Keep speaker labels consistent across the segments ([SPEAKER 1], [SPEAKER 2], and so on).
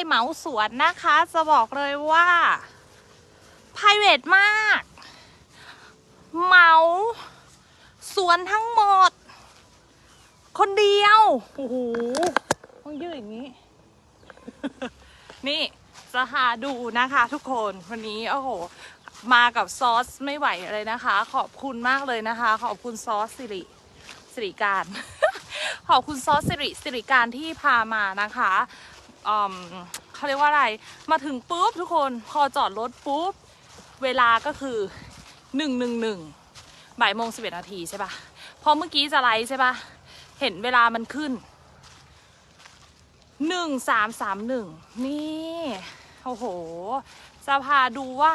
[SPEAKER 1] ยเหมาสวนนะคะ จะบอกเลยว่า p r i v a t มาก เหมาสวนทั้งหมด คนเดียว โอ้โหต้องยืดอย่างนี้ นี่จะหาดูนะคะทุกคนวันนี้โอ้โหมากับซอสไม่ไหวเลยนะคะ ขอบคุณมากเลยนะคะ ขอบคุณซอสสิริสิริการ ขอบคุณซอสสิริสิริการที่พามานะคะ เขาเรียกว่าอะไร มาถึงปุ๊บทุกคนพอจอดรถปุ๊บ เวลาก็คือหนึ่งหนึ่งหนึ่งบ่ายโมงสิบเอ็ดนาทีใช่ปะพอเมื่อกี้จะไลฟ์ใช่ปะเห็นเวลามันขึ้นหนึ่งสามสามหนึ่งนี่โอ้โห จะพาดูว่า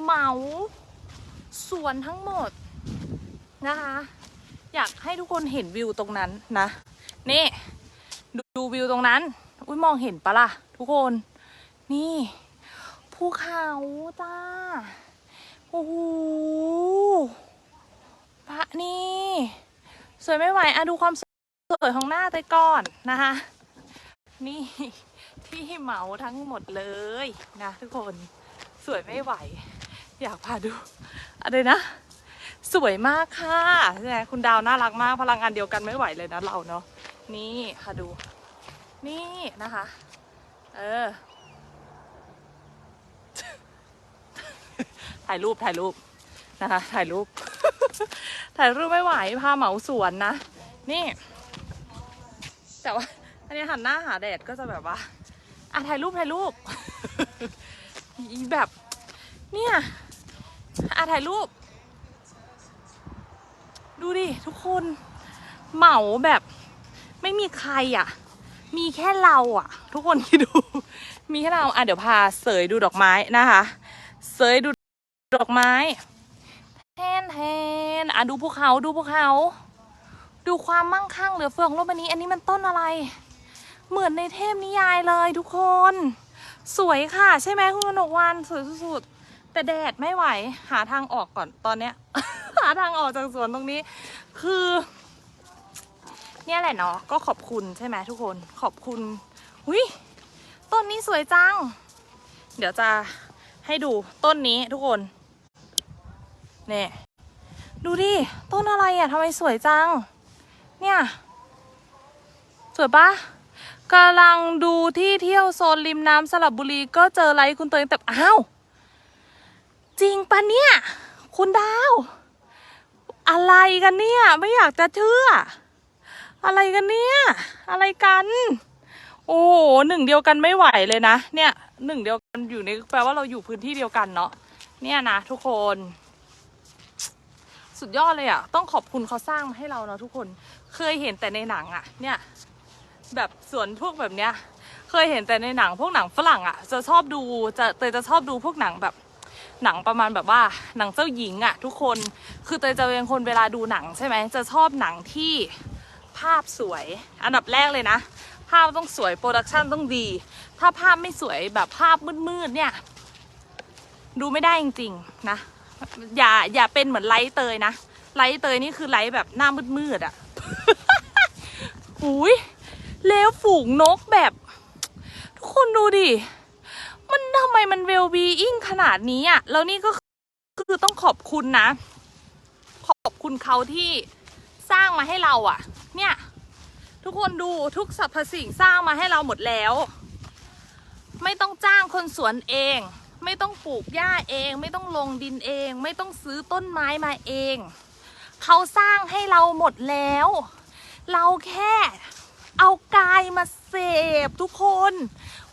[SPEAKER 1] เหมาสวนทั้งหมดนะคะ อยากให้ทุกคนเห็นวิวตรงนั้นนะ นี่ ดูดูวิวตรงนั้น อุ้ยมองเห็นปะล่ะ ทุกคน นี่ภูเขาจ้า โอ้โหพระนี่ สวยไม่ไหวอะดูความสวยของหน้าเตยก่อนนะคะ นี่ที่เหมาทั้งหมดเลยนะทุกคนสวยไม่ไหว อยากพาดูอะไรนะ สวยมากค่ะเนี่ยคุณดาวน่ารักมากพลังงานเดียวกันไม่ไหวเลยนะเราเนาะนี่ค่ะดู นี่นะคะ เออ ถ่ายรูปถ่ายรูปนะคะ ถ่ายรูป ถ่ายรูปไม่ไหวพาเหมาสวนนะ นี่ แต่ว่า อันนี้หันหน้าหาแดดก็จะแบบว่า อะถ่ายรูปถ่ายรูปอีแบบ เนี่ยอะถ่ายรูป ดูดิทุกคน เหมาแบบไม่มีใครอะ มีแค่เราอะทุกคนคิดดู มีแค่เราอะเดี๋ยวพาเสยดูดอกไม้นะคะ เสยดูดอกไม้แทนแทนอะดูภูเขาดูภูเขา ดูความมั่งคั่งเหลือเฟือของโลกใบนี้ อันนี้มันต้นอะไร เหมือนในเทพนิยายเลยทุกคน สวยค่ะ ใช่ไหมคุณกนกวันสวยสุดๆแต่แดดไม่ไหว หาทางออกก่อนตอนเนี้ย หาทางออกจากสวนตรงนี้ คือ เนี่ยแหละเนาะก็ขอบคุณใช่ไหมทุกคนขอบคุณหุยต้นนี้สวยจัง เดี๋ยวจะให้ดูต้นนี้ทุกคนเนี่ยดูดิ ต้นอะไรอะ่ะทำไมสวยจัง เนี่ย สวยปะกำลังดูที่เที่ยวโซนริมน้ำสลับบุรีก็เจอไลค์คุณตัวเองแต่อ้าว จริงปะเนี่ย คุณดาว อะไรกันเนี่ย ไม่อยากจะเชื่อ อะไรกันเนี่ย อะไรกัน โอ้โหหนึ่งเดียวกันไม่ไหวเลยนะ เนี่ยหนึ่งเดียวกันอยู่ในแปลว่าเราอยู่พื้นที่เดียวกันเนาะ เนี่ยนะทุกคน สุดยอดเลยอะ่ะ ต้องขอบคุณเขาสร้างมาให้เราเนาะทุกคน เคยเห็นแต่ในหนังอะ่ะ เนี่ย แบบสวนพวกแบบเนี้ย เคยเห็นแต่ในหนังพวกหนังฝรั่งอะ่ะ จะชอบดู จะเตยจะชอบดูพวกหนังแบบหนังประมาณแบบว่าหนังเจ้าหญิงอะ่ะ ทุกคน คือเตยจะเป็นคนเวลาดูหนังใช่ไหม จะชอบหนังที่ ภาพสวย อันดับแรกเลยนะ ภาพต้องสวยโปรดักชันต้องดี ถ้าภาพไม่สวยแบบภาพมืดๆเนี่ย ดูไม่ได้จริงๆนะ อย่าอย่าเป็นเหมือนไลท์เตยนะ ไลท์เตยนี่คือไลท์แบบหน้ามืดๆอะ่ะอุ้ยแล้วฝูงนกแบบทุกคนดูดิ มันทำไมมันเวลบีอิงขนาดนี้อะ่ะ แล้วนี่ก็คือต้องขอบคุณนะ ขอบคุณเขาที่สร้างมาให้เราอะ่ะ เนี่ย ทุกคนดูทุกสรรพสิ่งสร้างมาให้เราหมดแล้ว ไม่ต้องจ้างคนสวนเอง ไม่ต้องปลูกหญ้าเอง ไม่ต้องลงดินเอง ไม่ต้องซื้อต้นไม้มาเอง เขาสร้างให้เราหมดแล้ว เราแค่เอากายมาเสพทุกคน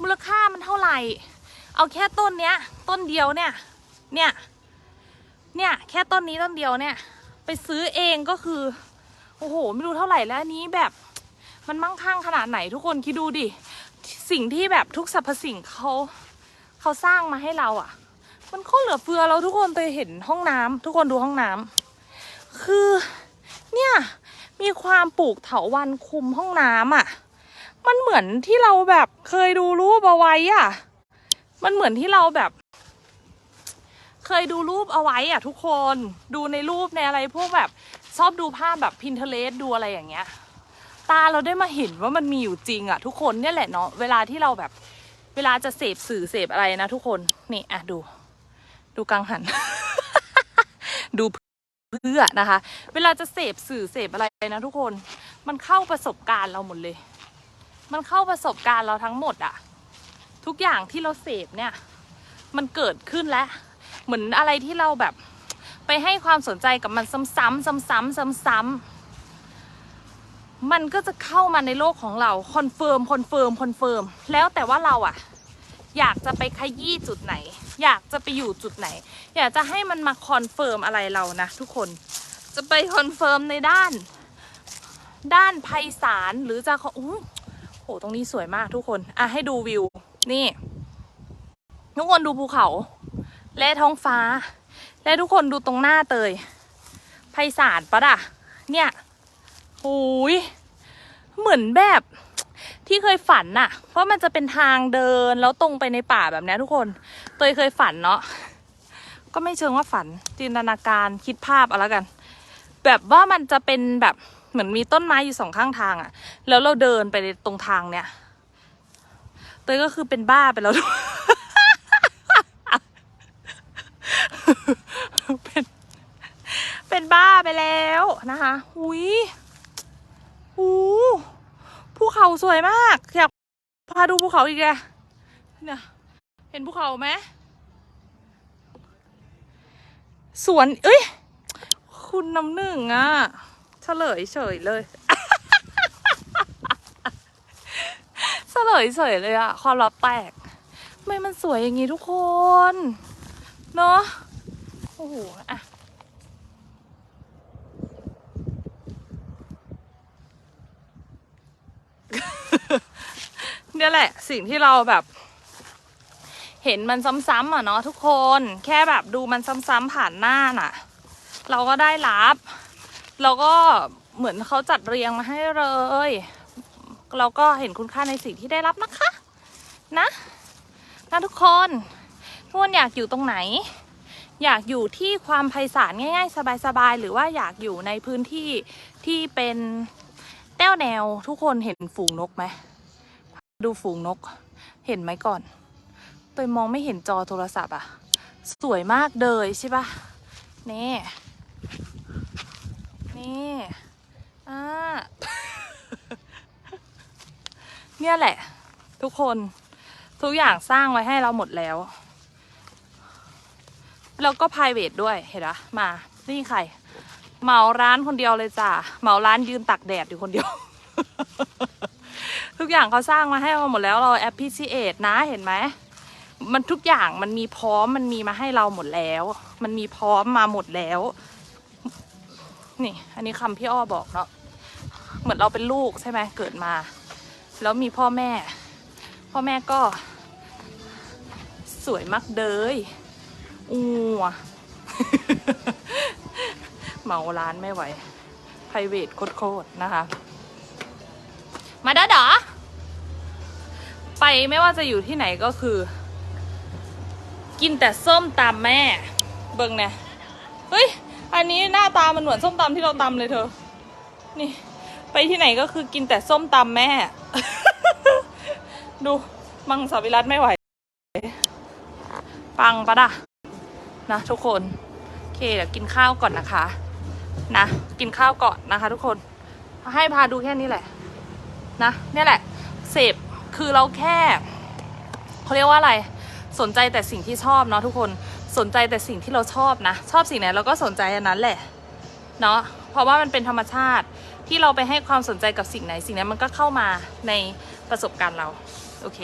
[SPEAKER 1] มูลค่ามันเท่าไหร่ เอาแค่ต้นเนี้ย ต้นเดียวเนี่ย เนี่ย เนี่ยแค่ต้นนี้ต้นเดียวเนี่ย ไปซื้อเองก็คือ โอ้โห ไม่รู้เท่าไหร่แล้วนี้แบบมันมั่งคั่งขนาดไหนทุกคนคิดดูดิ สิ่งที่แบบทุกสรรพสิ่งเขาเขาสร้างมาให้เราอะ่ะ มันก็เหลือเฟือเราทุกคนเคยเห็นห้องน้ำทุกคนดูห้องน้ำคือเนี่ยมีความปลูกเถาวันคุมห้องน้ำอะ่ะ มันเหมือนที่เราแบบเคยดูรูปเอาไว้อะ มันเหมือนที่เราแบบ เคยดูรูปเอาไว้อะทุกคนดูในรูปในอะไรพวกแบบ ชอบดูภาพแบบ Pinterest ดูอะไรอย่างเงี้ย ตาเราได้มาเห็นว่ามันมีอยู่จริงอะทุกคนเนี่ยแหละเนาะเวลาที่เราแบบเวลาจะเสพสื่อเสพอะไรนะทุกคนนี่อะดู ดูกังหัน ดูเพื่อนะคะ เวลาจะเสพสื่อเสพอะไรนะทุกคนมันเข้าประสบการณ์เราหมดเลย มันเข้าประสบการณ์เราทั้งหมดอะทุกอย่างที่เราเสพเนี่ย มันเกิดขึ้นแล้ว เหมือนอะไรที่เราแบบ ไปให้ความสนใจกับมันซ้ำๆซ้ำๆซ้ำๆมันก็จะเข้ามาในโลกของเราคอนเฟิร์มคอนเฟิร์มคอนเฟิร์มแล้วแต่ว่าเราอะอยากจะไปขยี้จุดไหน อยากจะไปอยู่จุดไหน อยากจะให้มันมาคอนเฟิร์มอะไรเรานะทุกคนจะไปคอนเฟิร์มในด้าน ด้านไพศาลหรือจะเขาอู้โหตรงนี้สวยมากทุกคนอะให้ดูวิว นี่ ทุกคนดูภูเขา และท้องฟ้า และทุกคนดูตรงหน้าเตยไพศาลปะด่ะ เนี่ยโอ้ยเหมือนแบบที่เคยฝันน่ะ เพราะมันจะเป็นทางเดินแล้วตรงไปในป่าแบบนี้ทุกคน เตยเคยฝันเนาะ ก็ไม่เชิงว่าฝัน จินตนาการคิดภาพเอาแล้วกัน แบบว่ามันจะเป็นแบบเหมือนมีต้นไม้อยู่สองข้างทางอะแล้วเราเดินไปตรงทางเนี้ยเตยก็คือเป็นบ้าไปแล้ว เป็น เป็นบ้าไปแล้วนะคะหุยหูภูเขาสวยมากอยากพาดูภูเขาอีกเลยเนี่ยเห็นภูเขาไหมสวน เอ้ย คุณน้ำหนึ่งอะเฉลยเฉยเลย เฉลยเฉยเลยอะความลับแตก ไม่มันสวยอย่างนี้ทุกคน เนาะ โอ้โหอะเนี่ยแหละสิ่งที่เราแบบ เห็นมันซ้ำๆอะเนาะทุกคน แค่แบบดูมันซ้ำๆผ่านหน้าน่ะ เราก็ได้รับเราก็เหมือนเขาจัดเรียงมาให้เลย เราก็เห็นคุณค่าในสิ่งที่ได้รับนะคะ นะนะทุกคนทุกคนอยากอยู่ตรงไหน อยากอยู่ที่ความไพศาลง่ายๆ สบายๆ หรือว่าอยากอยู่ในพื้นที่ที่เป็นแต้วแนวทุกคนเห็นฝูงนกไหม ดูฝูงนก เห็นไหมก่อนเตยมองไม่เห็นจอโทรศัพท์อะสวยมากเลยใช่ปะนี่นี่อ่าเนี่ยแหละ ทุกคนทุกอย่างสร้างไว้ให้เราหมดแล้ว แล้วก็ p r i v a t ด้วยเห็นปะมานี่ใครเหมาร้านคนเดียวเลยจ้ะเหมาร้านยืนตักแดดอยู่คนเดียว ทุกอย่างเขาสร้างมาให้เราหมดแล้วเรา appreciate นะเห็นไหมมันทุกอย่างมันมีพร้อมมันมีมาให้เราหมดแล้ว มันมีพร้อมมาหมดแล้ว นี่ อันนี้คำพี่อ้อบอกเนาะเหมือนเราเป็นลูกใช่ไหมเกิดมา แล้วมีพ่อแม่ พ่อแม่ก็ สวยมากเดย อูอะเหมาร้านไม่ไหว ไพรเวทโคตรๆนะคะ มาด้าดอไปไม่ว่าจะอยู่ที่ไหนก็คือ กินแต่ส้มตำแม่ เบิ่งเนี่ยเฮ้ย อันนี้หน้าตามันเหมือนส้มตำที่เราตำเลยเธอ นี่ ไปที่ไหนก็คือกินแต่ส้มตำแม่ ดู มังสวิรัตไม่ไหว ปังปะด่ะ นะทุกคน โอเคเดี๋ยวกินข้าวก่อนนะคะ นะ กินข้าวก่อนนะคะทุกคน ให้พาดูแค่นี้แหละ นะเนี่ยแหละ เสพคือเราแค่เขาเรียกว่าอะไร สนใจแต่สิ่งที่ชอบเนาะทุกคนสนใจแต่สิ่งที่เราชอบนะ ชอบสิ่งไหนเราก็สนใจอันนั้นแหละ เนาะเพราะว่ามันเป็นธรรมชาติที่เราไปให้ความสนใจกับสิ่งไหน สิ่งนั้นมันก็เข้ามาในประสบการณ์เรา โอเค